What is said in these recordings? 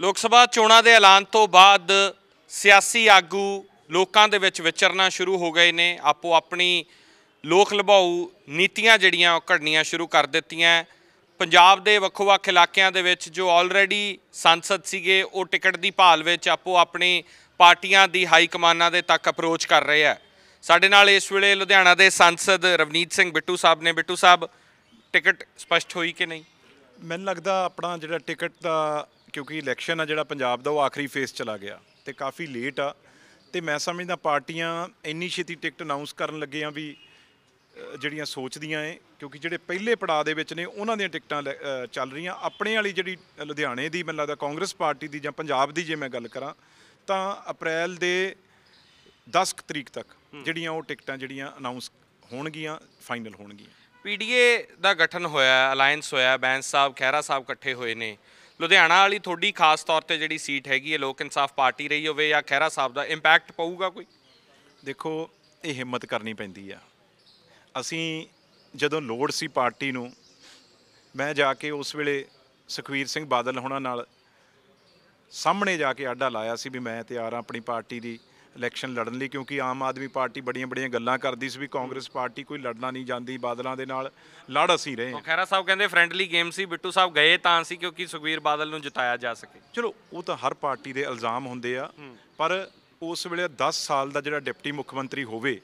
ਲੋਕ ਸਭਾ ਚੋਣਾਂ ਦੇ ਐਲਾਨ ਤੋਂ ਬਾਅਦ ਸਿਆਸੀ ਆਗੂ ਲੋਕਾਂ ਦੇ ਵਿੱਚ ਵਿਚਰਨਾ ਸ਼ੁਰੂ ਹੋ ਗਏ ਨੇ। ਆਪੋ ਆਪਣੀ ਲੋਕ ਲਭਾਊ ਨੀਤੀਆਂ ਜਿਹੜੀਆਂ ਉਹ ਘੜਨੀਆਂ ਸ਼ੁਰੂ ਕਰ ਦਿੱਤੀਆਂ। ਪੰਜਾਬ ਦੇ ਵੱਖੋ-ਵੱਖ ਇਲਾਕਿਆਂ ਦੇ ਵਿੱਚ ਜੋ ਆਲਰੇਡੀ ਸੰਸਦ ਸੀਗੇ, ਉਹ ਟਿਕਟ ਦੀ ਭਾਲ ਵਿੱਚ ਆਪੋ ਆਪਣੀ ਪਾਰਟੀਆਂ ਦੀ ਹਾਈ ਕਮਾਨਾਂ ਦੇ ਤੱਕ ਅਪਰੋਚ ਕਰ ਰਹੇ ਆ। ਸਾਡੇ ਨਾਲ ਇਸ ਵੇਲੇ ਲੁਧਿਆਣਾ ਦੇ ਸੰਸਦ ਰਵਨੀਤ ਸਿੰਘ ਬਿੱਟੂ ਸਾਹਿਬ ਨੇ। ਬਿੱਟੂ ਸਾਹਿਬ, ਟਿਕਟ ਸਪਸ਼ਟ ਹੋਈ ਕਿ ਨਹੀਂ? ਮੈਨੂੰ ਲੱਗਦਾ ਆਪਣਾ ਜਿਹੜਾ ਟਿਕਟ ਦਾ ਕਿਉਂਕਿ ਇਲੈਕਸ਼ਨ ਆ ਜਿਹੜਾ ਪੰਜਾਬ ਦਾ ਉਹ ਆਖਰੀ ਫੇਸ ਚਲਾ ਗਿਆ ਤੇ ਕਾਫੀ ਲੇਟ ਆ। ਤੇ ਮੈਂ ਸਮਝਦਾ ਪਾਰਟੀਆਂ ਇੰਨੀ ਛੇਤੀ ਟਿਕਟ ਅਨਾਉਂਸ ਕਰਨ ਲੱਗੇ ਆ ਵੀ ਜਿਹੜੀਆਂ ਸੋਚਦੀਆਂ ਏ ਕਿਉਂਕਿ ਜਿਹੜੇ ਪਹਿਲੇ ਪੜਾਅ ਦੇ ਵਿੱਚ ਨੇ ਉਹਨਾਂ ਦੀਆਂ ਟਿਕਟਾਂ ਚੱਲ ਰਹੀਆਂ। ਆਪਣੇ ਵਾਲੀ ਜਿਹੜੀ ਲੁਧਿਆਣੇ ਦੀ ਮੈਨੂੰ ਲੱਗਦਾ ਕਾਂਗਰਸ ਪਾਰਟੀ ਦੀ ਜਾਂ ਪੰਜਾਬ ਦੀ ਜੇ ਮੈਂ ਗੱਲ ਕਰਾਂ ਤਾਂ ਅਪ੍ਰੈਲ ਦੇ 10 ਕੁ ਤਰੀਕ ਤੱਕ ਜਿਹੜੀਆਂ ਉਹ ਟਿਕਟਾਂ ਜਿਹੜੀਆਂ ਅਨਾਉਂਸ ਹੋਣਗੀਆਂ ਫਾਈਨਲ ਹੋਣਗੀਆਂ। ਪੀਡੀਏ ਦਾ ਗਠਨ ਹੋਇਆ ਅਲਾਈਅੰਸ ਹੋਇਆ ਬੈਂਸ ਸਾਹਿਬ ਖਹਿਰਾ ਸਾਹਿਬ ਇਕੱਠੇ ਹੋਏ ਨੇ। ਲੁਧਿਆਣਾ ਵਾਲੀ ਤੁਹਾਡੀ ਖਾਸ ਤੌਰ ਤੇ ਜਿਹੜੀ ਸੀਟ ਹੈਗੀ ਹੈ, ਲੋਕ ਇਨਸਾਫ ਪਾਰਟੀ ਰਹੀ ਹੋਵੇ ਜਾਂ ਖਹਿਰਾ ਸਾਹਿਬ ਦਾ ਇੰਪੈਕਟ ਪਊਗਾ ਕੋਈ? ਦੇਖੋ, ਇਹ ਹਿੰਮਤ ਕਰਨੀ ਪੈਂਦੀ ਆ। ਅਸੀਂ ਜਦੋਂ ਲੋੜ ਸੀ ਪਾਰਟੀ ਨੂੰ, ਮੈਂ ਜਾ ਕੇ ਉਸ ਵੇਲੇ ਸੁਖਵੀਰ ਸਿੰਘ ਬਾਦਲ ਹੋਣਾ ਨਾਲ ਸਾਹਮਣੇ ਜਾ ਕੇ ਆਡਾ ਲਾਇਆ ਸੀ ਵੀ ਮੈਂ ਤਿਆਰ ਆ ਆਪਣੀ ਪਾਰਟੀ ਦੀ ਇਲੈਕਸ਼ਨ ਲੜਨ ਲਈ ਕਿਉਂਕਿ ਆਮ ਆਦਮੀ ਪਾਰਟੀ ਬੜੀਆਂ ਬੜੀਆਂ ਗੱਲਾਂ ਕਰਦੀ ਸੀ ਵੀ ਕਾਂਗਰਸ ਪਾਰਟੀ ਕੋਈ ਲੜਨਾ ਨਹੀਂ ਜਾਂਦੀ ਬਾਦਲਾਂ ਦੇ ਨਾਲ ਲੜ ਅਸੀਂ ਰਹੇ ਹਾਂ। ਖਹਿਰਾ ਸਾਹਿਬ ਕਹਿੰਦੇ ਫ੍ਰੈਂਡਲੀ ਗੇਮ ਸੀ ਬਿੱਟੂ ਸਾਹਿਬ ਗਏ ਤਾਂ ਸੀ ਕਿਉਂਕਿ ਸੁਖਵੀਰ ਬਾਦਲ ਨੂੰ ਜਿਤਾਇਆ ਜਾ ਸਕੇ। ਚਲੋ ਉਹ ਤਾਂ ਹਰ ਪਾਰਟੀ ਦੇ ਇਲਜ਼ਾਮ ਹੁੰਦੇ ਆ ਪਰ ਉਸ ਵੇਲੇ 10 ਸਾਲ ਦਾ ਜਿਹੜਾ ਡਿਪਟੀ ਮੁੱਖ ਮੰਤਰੀ ਹੋਵੇ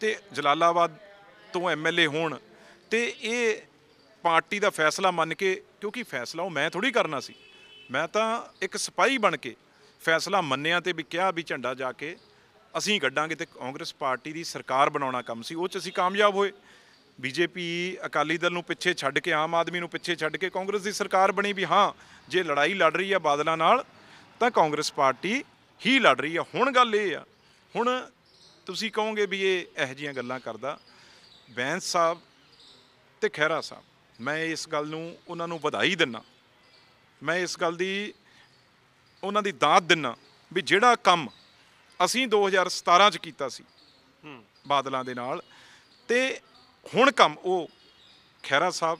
ਤੇ ਜਲਾਲਾਬਾਦ ਤੋਂ ਐਮਐਲਏ ਹੋਣ ਤੇ ਇਹ ਪਾਰਟੀ ਦਾ ਫੈਸਲਾ ਮੰਨ ਕੇ ਕਿਉਂਕਿ ਫੈਸਲਾ ਉਹ ਮੈਂ ਥੋੜੀ ਕਰਨਾ ਸੀ ਮੈਂ ਤਾਂ ਇੱਕ ਸਿਪਾਹੀ ਬਣ ਕੇ ਫੈਸਲਾ ਮੰਨਿਆ ਤੇ ਵੀ ਕਿਹਾ ਵੀ ਝੰਡਾ ਜਾ ਕੇ ਅਸੀਂ ਕੱਢਾਂਗੇ ਤੇ ਕਾਂਗਰਸ ਪਾਰਟੀ ਦੀ ਸਰਕਾਰ ਬਣਾਉਣਾ ਕੰਮ ਸੀ, ਉਹ ਚ ਅਸੀਂ ਕਾਮਯਾਬ ਹੋਏ। ਬੀਜੇਪੀ ਅਕਾਲੀ ਦਲ ਨੂੰ ਪਿੱਛੇ ਛੱਡ ਕੇ, ਆਮ ਆਦਮੀ ਨੂੰ ਪਿੱਛੇ ਛੱਡ ਕੇ ਕਾਂਗਰਸ ਦੀ ਸਰਕਾਰ ਬਣੀ ਵੀ ਹਾਂ, ਜੇ ਲੜਾਈ ਲੜ ਰਹੀ ਆ ਬਾਦਲਾਂ ਨਾਲ, ਤਾਂ ਕਾਂਗਰਸ ਪਾਰਟੀ ਹੀ ਲੜ ਰਹੀ ਆ। ਹੁਣ ਗੱਲ ਇਹ ਆ, ਹੁਣ ਤੁਸੀਂ ਕਹੋਗੇ ਵੀ ਇਹ ਇਹੋ ਜਿਹੀਆਂ ਗੱਲਾਂ ਕਰਦਾ। ਬੈਂਸ ਸਾਹਿਬ ਤੇ ਖਹਿਰਾ ਸਾਹਿਬ, ਮੈਂ ਇਸ ਗੱਲ ਨੂੰ ਉਹਨਾਂ ਨੂੰ ਵਧਾਈ ਦਿੰਨਾ ਮੈਂ ਇਸ ਗੱਲ ਦੀ ਉਹਨਾਂ ਦੀ ਦਾਤ ਦਿੰਨਾ ਵੀ ਜਿਹੜਾ ਕੰਮ ਅਸੀਂ 2017 ਚ ਕੀਤਾ ਸੀ ਬਾਦਲਾਂ ਦੇ ਨਾਲ ਤੇ ਹੁਣ ਕੰਮ ਉਹ ਖਹਿਰਾ ਸਾਹਿਬ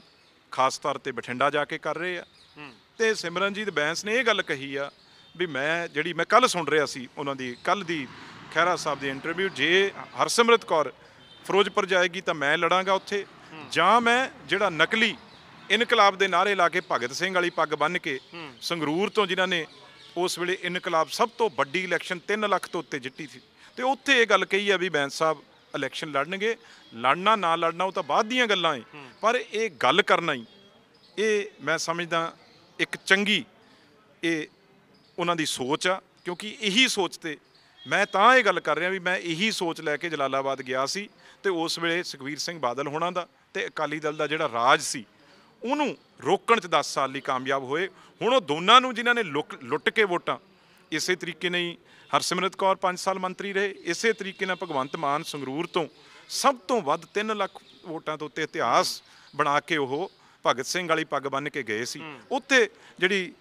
ਖਾਸ ਤੌਰ ਤੇ ਬਠਿੰਡਾ ਜਾ ਕੇ ਕਰ ਰਹੇ ਆ। ਤੇ ਸਿਮਰਨਜੀਤ ਬੈਂਸ ਨੇ ਇਹ ਗੱਲ ਕਹੀ ਆ ਵੀ ਮੈਂ ਜਿਹੜੀ ਮੈਂ ਕੱਲ ਸੁਣ ਰਿਹਾ ਸੀ ਉਹਨਾਂ ਦੀ ਕੱਲ ਦੀ ਖਹਿਰਾ ਸਾਹਿਬ ਦੀ ਇੰਟਰਵਿਊ ਜੇ ਹਰਸਿਮਰਤ ਕੌਰ ਫਿਰੋਜ਼ਪੁਰ ਜਾਏਗੀ ਤਾਂ ਮੈਂ ਲੜਾਂਗਾ ਉੱਥੇ। ਜਾਂ ਮੈਂ ਜਿਹੜਾ ਨਕਲੀ ਇਨਕਲਾਬ ਦੇ ਨਾਰੇ ਲਾ ਕੇ ਭਗਤ ਸਿੰਘ ਵਾਲੀ ਪੱਗ ਬੰਨ੍ਹ ਕੇ ਸੰਗਰੂਰ ਤੋਂ ਜਿਨ੍ਹਾਂ ਨੇ ਉਸ ਵੇਲੇ ਇਨਕਲਾਬ ਸਭ ਤੋਂ ਵੱਡੀ ਇਲੈਕਸ਼ਨ 3 ਲੱਖ ਤੋਂ ਉੱਤੇ ਜਿੱਤੀ ਸੀ। ਤੇ ਉੱਥੇ ਇਹ ਗੱਲ ਕਹੀ ਆ ਵੀ ਬੈਂਸ ਸਾਹਿਬ ਇਲੈਕਸ਼ਨ ਲੜਨਗੇ ਲੜਨਾ ਨਾ ਲੜਨਾ ਉਹ ਤਾਂ ਬਾਅਦ ਦੀਆਂ ਗੱਲਾਂ ਏ। ਪਰ ਇਹ ਗੱਲ ਕਰਨਾ ਹੀ ਇਹ ਮੈਂ ਸਮਝਦਾ ਇੱਕ ਚੰਗੀ ਇਹ ਉਹਨਾਂ ਦੀ ਸੋਚ ਆ ਕਿਉਂਕਿ ਇਹੀ ਸੋਚ ਤੇ ਮੈਂ ਤਾਂ ਇਹ ਗੱਲ ਕਰ ਰਿਹਾ ਵੀ ਮੈਂ ਇਹੀ ਸੋਚ ਲੈ ਕੇ ਜਲਾਲਾਬਾਦ ਗਿਆ ਸੀ ਤੇ ਉਸ ਵੇਲੇ ਸੁਖਵੀਰ ਸਿੰਘ ਬਾਦਲ ਹੋਣਾ ਦਾ ਤੇ ਅਕਾਲੀ ਦਲ ਦਾ ਜਿਹੜਾ ਰਾਜ ਸੀ ਉਹਨੂੰ ਰੋਕਣ 'ਚ 10 ਸਾਲ ਲਈ ਕਾਮਯਾਬ ਹੋਏ। ਹੁਣ ਉਹ ਦੋਨਾਂ ਨੂੰ ਜਿਨ੍ਹਾਂ ਨੇ ਲੁੱਟ ਕੇ ਵੋਟਾਂ ਇਸੇ ਤਰੀਕੇ ਨਾਲ ਹੀ ਹਰਸਿਮਰਤ ਕੌਰ 5 ਸਾਲ ਮੰਤਰੀ ਰਹੇ। ਇਸੇ ਤਰੀਕੇ ਨਾਲ ਭਗਵੰਤ ਮਾਨ ਸੰਗਰੂਰ ਤੋਂ ਸਭ ਤੋਂ ਵੱਧ 3 ਲੱਖ ਵੋਟਾਂ ਤੋਂ ਉੱਤੇ ਇਤਿਹਾਸ ਬਣਾ ਕੇ ਉਹ ਭਗਤ ਸਿੰਘ ਵਾਲੀ ਪੱਗ ਬੰਨ੍ਹ ਕੇ ਗਏ ਸੀ। ਉੱਥੇ ਜਿਹੜੀ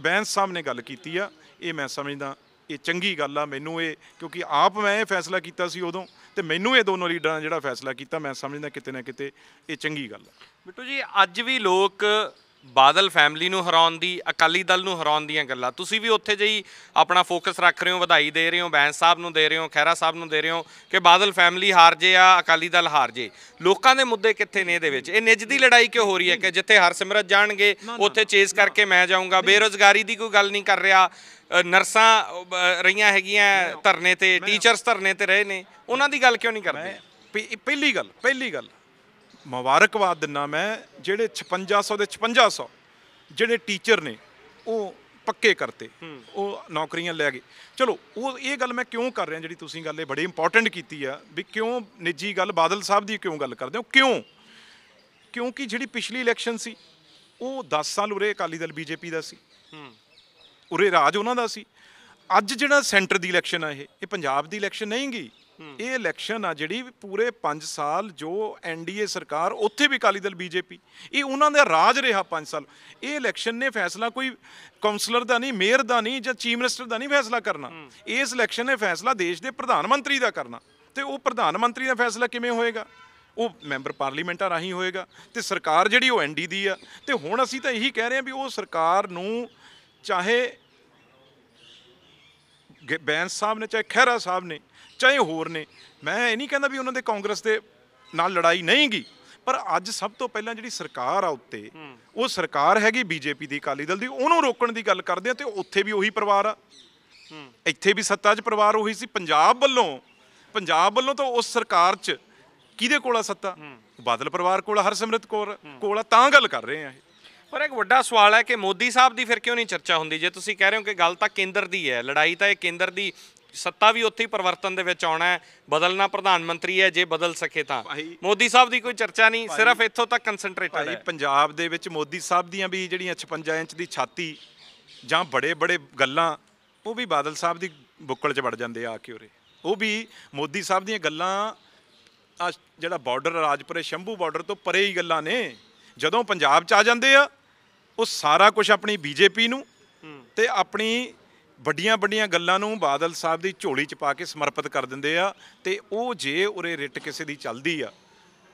ਬੈਂਸ ਸਾਹਿਬ ਨੇ ਗੱਲ ਕੀਤੀ ਆ ਇਹ ਮੈਂ ਸਮਝਦਾ ਇਹ ਚੰਗੀ ਗੱਲ ਆ ਮੈਨੂੰ ਇਹ, ਕਿਉਂਕਿ ਆਪ ਮੈਂ ਇਹ ਫੈਸਲਾ ਕੀਤਾ ਸੀ ਉਦੋਂ ਤੇ ਮੈਨੂੰ ਇਹ ਦੋਨੋਂ ਲੀਡਰਾਂ ਨੇ ਜਿਹੜਾ ਫੈਸਲਾ ਕੀਤਾ, ਮੈਂ ਸਮਝਦਾ ਕਿਤੇ ਨਾ ਕਿਤੇ ਇਹ ਚੰਗੀ ਗੱਲ ਆ। ਬਿੱਟੂ ਜੀ, ਅੱਜ ਵੀ ਲੋਕ ਬਾਦਲ ਫੈਮਿਲੀ ਨੂੰ ਹਰਾਉਣ ਦੀ ਅਕਾਲੀ ਦਲ ਨੂੰ ਹਰਾਉਣ ਦੀਆਂ ਗੱਲਾਂ। ਤੁਸੀਂ ਵੀ ਉੱਥੇ ਜਿਹੀ ਆਪਣਾ ਫੋਕਸ ਰੱਖ ਰਹੇ ਹੋ ਵਧਾਈ ਦੇ ਰਹੇ ਹੋ ਬੈਂਸ ਸਾਹਿਬ ਨੂੰ ਦੇ ਰਹੇ ਹੋ ਖਹਿਰਾ ਸਾਹਿਬ ਨੂੰ ਦੇ ਰਹੇ ਹੋ ਕਿ ਬਾਦਲ ਫੈਮਿਲੀ ਹਾਰ ਜੇ ਆ ਅਕਾਲੀ ਦਲ ਹਾਰ ਜੇ। ਲੋਕਾਂ ਦੇ ਮੁੱਦੇ ਕਿੱਥੇ ਨੇ ਇਹਦੇ ਵਿੱਚ? ਇਹ ਨਿੱਜ ਦੀ ਲੜਾਈ ਕਿਉਂ ਹੋ ਰਹੀ ਹੈ ਕਿ ਜਿੱਥੇ ਹਰਸਿਮਰਤ ਜਾਣਗੇ ਉੱਥੇ ਚੇਸ ਕਰਕੇ ਮੈਂ ਜਾਊਂਗਾ। ਬੇਰੋਜ਼ਗਾਰੀ ਦੀ ਕੋਈ ਗੱਲ ਨਹੀਂ ਕਰ ਰਿਹਾ। ਨਰਸਾਂ ਰਹੀਆਂ ਹੈਗੀਆਂ ਧਰਨੇ ਤੇ ਟੀਚਰਸ ਧਰਨੇ ਤੇ ਰਹੇ ਨੇ। ਉਹਨਾਂ ਦੀ ਗੱਲ ਕਿਉਂ ਨਹੀਂ ਕਰਦੇ? ਪਹਿ- ਪਹਿਲੀ ਗੱਲ ਪਹਿਲੀ ਗੱਲ। ਮੁਬਾਰਕਬਾਦ ਦਿੰਨਾ ਮੈਂ ਜਿਹੜੇ 5600 ਦੇ 5600 ਜਿਹੜੇ ਟੀਚਰ ਨੇ ਉਹ ਪੱਕੇ ਕਰਤੇ ਉਹ ਨੌਕਰੀਆਂ ਲੈ ਗਏ। ਚਲੋ ਉਹ ਇਹ ਗੱਲ ਮੈਂ ਕਿਉਂ ਕਰ ਰਿਹਾ ਜਿਹੜੀ ਤੁਸੀਂ ਗੱਲ ਇਹ ਬੜੀ ਇੰਪੋਰਟੈਂਟ ਕੀਤੀ ਆ ਵੀ ਕਿਉਂ ਨਿੱਜੀ ਗੱਲ ਬਾਦਲ ਸਾਹਿਬ ਦੀ ਕਿਉਂ ਗੱਲ ਕਰਦੇ ਹੋ? ਕਿਉਂ? ਕਿਉਂਕਿ ਜਿਹੜੀ ਪਿਛਲੀ ਇਲੈਕਸ਼ਨ ਸੀ ਉਹ 10 ਸਾਲ ਉਰੇ ਅਕਾਲੀ ਦਲ ਬੀਜੇਪੀ ਦਾ ਸੀ। ਉਰੇ ਰਾਜ ਉਹਨਾਂ ਦਾ ਸੀ। ਅੱਜ ਜਿਹੜਾ ਸੈਂਟਰ ਦੀ ਇਲੈਕਸ਼ਨ ਆ ਇਹ ਇਹ ਪੰਜਾਬ ਦੀ ਇਲੈਕਸ਼ਨ ਨਹੀਂ ਗੀ ਇਹ ਇਲੈਕਸ਼ਨ ਆ ਜਿਹੜੀ ਪੂਰੇ 5 ਸਾਲ ਜੋ ਐਨਡੀਏ ਸਰਕਾਰ ਉੱਥੇ ਵੀ ਅਕਾਲੀ ਦਲ ਬੀਜੇਪੀ ਇਹ ਉਹਨਾਂ ਦਾ ਰਾਜ ਰਿਹਾ 5 ਸਾਲ। ਇਹ ਇਲੈਕਸ਼ਨ ਨੇ ਫੈਸਲਾ ਕੋਈ ਕਾਉਂਸਲਰ ਦਾ ਨਹੀਂ ਮੇਅਰ ਦਾ ਨਹੀਂ ਜਾਂ ਚੀਫ ਮਿਨਿਸਟਰ ਦਾ ਨਹੀਂ ਫੈਸਲਾ ਕਰਨਾ। ਇਸ ਇਲੈਕਸ਼ਨ ਨੇ ਫੈਸਲਾ ਦੇਸ਼ ਦੇ ਪ੍ਰਧਾਨ ਮੰਤਰੀ ਦਾ ਕਰਨਾ। ਤੇ ਉਹ ਪ੍ਰਧਾਨ ਮੰਤਰੀ ਦਾ ਫੈਸਲਾ ਕਿਵੇਂ ਹੋਏਗਾ? ਉਹ ਮੈਂਬਰ ਪਾਰਲੀਮੈਂਟਾਂ ਰਾਹੀਂ ਹੋਏਗਾ ਤੇ ਸਰਕਾਰ ਜਿਹੜੀ ਉਹ ਐਨਡੀ ਦੀ ਆ। ਤੇ ਹੁਣ ਅਸੀਂ ਤਾਂ ਇਹੀ ਕਹਿ ਰਹੇ ਹਾਂ ਵੀ ਉਹ ਸਰਕਾਰ ਨੂੰ ਚਾਹੇ ਬੈਂਸ ਸਾਹਿਬ ਨੇ ਚਾਹੇ ਖਹਿਰਾ ਸਾਹਿਬ ਨੇ ਚਾਹੇ ਹੋਰ ਨੇ। ਮੈਂ ਇਹ ਨਹੀਂ ਕਹਿੰਦਾ ਵੀ ਉਹਨਾਂ ਦੇ ਕਾਂਗਰਸ ਦੇ ਨਾਲ ਲੜਾਈ ਨਹੀਂ ਗੀ ਪਰ ਅੱਜ ਸਭ ਤੋਂ ਪਹਿਲਾਂ ਜਿਹੜੀ ਸਰਕਾਰ ਆ ਉੱਤੇ ਉਹ ਸਰਕਾਰ ਹੈਗੀ ਬੀਜੇਪੀ ਦੀ ਅਕਾਲੀ ਦਲ ਦੀ ਉਹਨੂੰ ਰੋਕਣ ਦੀ ਗੱਲ ਕਰਦੇ ਆ ਤੇ ਉੱਥੇ ਵੀ ਉਹੀ ਪਰਿਵਾਰ ਆ। ਇੱਥੇ ਵੀ ਸੱਤਾ 'ਚ ਪਰਿਵਾਰ ਉਹੀ ਸੀ। ਪੰਜਾਬ ਵੱਲੋਂ ਪੰਜਾਬ ਵੱਲੋਂ ਤਾਂ ਉਸ ਸਰਕਾਰ 'ਚ ਕਿਹਦੇ ਕੋਲ ਆ ਸੱਤਾ? ਬਾਦਲ ਪਰਿਵਾਰ ਕੋਲ ਆ, ਹਰਸਿਮਰਤ ਕੌਰ ਕੋਲ ਆ, ਤਾਂ ਗੱਲ ਕਰ ਰਹੇ ਆ ਇਹ। ਪਰ ਇੱਕ ਵੱਡਾ ਸਵਾਲ ਹੈ ਕਿ ਮੋਦੀ ਸਾਹਿਬ ਦੀ ਫਿਰ ਕਿਉਂ ਨਹੀਂ ਚਰਚਾ ਹੁੰਦੀ? ਜੇ ਤੁਸੀਂ ਕਹਿ ਰਹੇ ਹੋ ਕਿ ਗੱਲ ਤਾਂ ਕੇਂਦਰ ਦੀ ਹੈ ਲੜਾਈ ਤਾਂ ਇਹ ਕੇਂਦਰ ਦੀ ਸੱਤਾ ਵੀ ਉੱਥੇ ਹੀ ਪਰਿਵਰਤਨ ਦੇ ਵਿੱਚ ਆਉਣਾ ਹੈ ਬਦਲਣਾ ਪ੍ਰਧਾਨ ਮੰਤਰੀ ਹੈ ਜੇ ਬਦਲ ਸਕੇ ਤਾਂ। ਮੋਦੀ ਸਾਹਿਬ ਦੀ ਕੋਈ ਚਰਚਾ ਨਹੀਂ ਸਿਰਫ ਇੱਥੋਂ ਤੱਕ ਕਨਸੈਂਟਰੇਟਡ ਹੈ। ਪੰਜਾਬ ਦੇ ਵਿੱਚ ਮੋਦੀ ਸਾਹਿਬ ਦੀਆਂ ਵੀ ਜਿਹੜੀਆਂ 56 ਇੰਚ ਦੀ ਛਾਤੀ ਜਾਂ ਬੜੇ ਬੜੇ ਗੱਲਾਂ ਉਹ ਵੀ ਬਾਦਲ ਸਾਹਿਬ ਦੀ ਬੁੱਕਲ 'ਚ ਵੜ ਜਾਂਦੇ ਆ ਆ ਕੇ ਉਰੇ। ਉਹ ਵੀ ਮੋਦੀ ਸਾਹਿਬ ਦੀਆਂ ਗੱਲਾਂ ਆ ਜਿਹੜਾ ਬਾਰਡਰ ਰਾਜਪੁਰੇ ਸ਼ੰਭੂ ਬਾਰਡਰ ਤੋਂ ਪਰੇ ਹੀ ਗੱਲਾਂ ਨੇ। ਜਦੋਂ ਪੰਜਾਬ 'ਚ ਆ ਜਾਂਦੇ ਆ ਉਹ ਸਾਰਾ ਕੁਝ ਆਪਣੀ ਬੀਜੇਪੀ ਨੂੰ ਤੇ ਆਪਣੀ ਵੱਡੀਆਂ ਵੱਡੀਆਂ ਗੱਲਾਂ ਨੂੰ ਬਾਦਲ ਸਾਹਿਬ ਦੀ ਝੋਲੀ 'ਚ ਪਾ ਕੇ ਸਮਰਪਿਤ ਕਰ ਦਿੰਦੇ ਆ ਤੇ ਉਹ ਜੇ ਉਰੇ ਰਿੱਟ ਕਿਸੇ ਦੀ ਚੱਲਦੀ ਆ